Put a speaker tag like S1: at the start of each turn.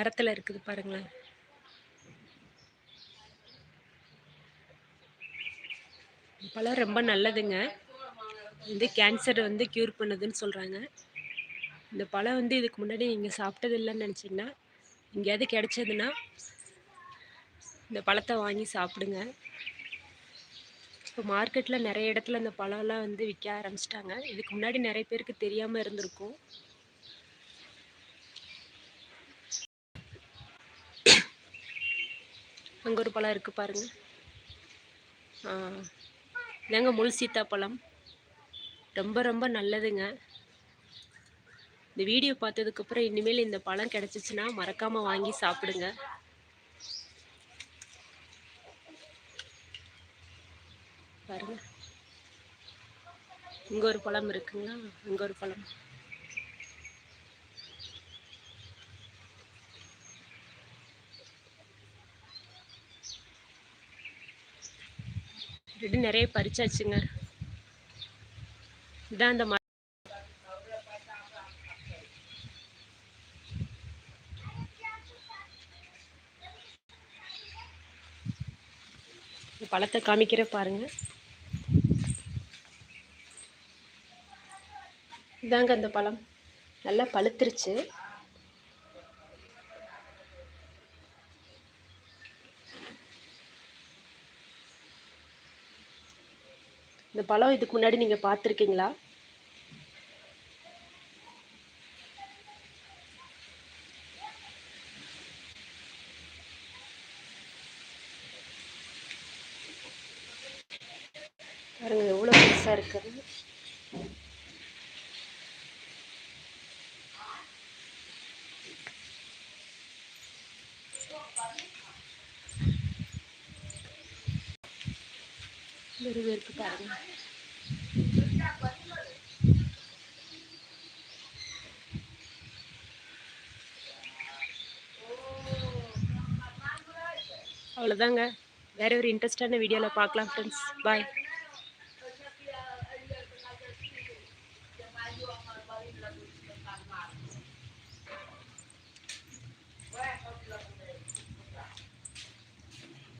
S1: மரத்தில் இருக்குது பாருங்களேன். பழம் ரொம்ப நல்லதுங்க. வந்து கேன்சர் வந்து க்யூர் பண்ணுதுன்னு சொல்கிறாங்க இந்த பழம் வந்து இதுக்கு முன்னாடி நீங்கள் சாப்பிட்டது இல்லைன்னு நினச்சிங்கன்னா எங்கேயாவது கிடச்சதுன்னா இந்த பழத்தை வாங்கி சாப்பிடுங்க. இப்போ மார்க்கெட்டில் நிறைய இடத்துல இந்த பழம்லாம் வந்து விற்க ஆரம்பிச்சிட்டாங்க. இதுக்கு முன்னாடி நிறைய பேருக்கு தெரியாமல் இருந்திருக்கும். அங்கே ஒரு பழம் இருக்குது பாருங்கள் இதாங்க முள் சீத்தாப்பழம். ரொம்ப ரொம்ப நல்லதுங்க. இந்த வீடியோ பார்த்ததுக்கப்புறம் இனிமேல் இந்த பழம் கிடச்சிச்சின்னா மறக்காமல் வாங்கி சாப்பிடுங்க. பாருங்க. இங்கே ஒரு பழம் இருக்குங்களா இங்கே ஒரு பழம். ரெண்டு நிறைய பறிச்சாச்சுங்க. இதான் அந்த பழத்தை காமிக்கிற பாருங்க. இதாங்க அந்த பழம். நல்லா பழுத்துருச்சு. இந்த பழம் இதுக்கு முன்னாடி நீங்கள் பார்த்துருக்கீங்களா? பாருங்க எவ்வளோ பெருசாக இருக்குது வெறும் இருக்கு பாருங்க. அவ்வளோதாங்க வேற ஒரு இன்ட்ரெஸ்டான வீடியோவில் பார்க்கலாம் ஃப்ரெண்ட்ஸ் பாய்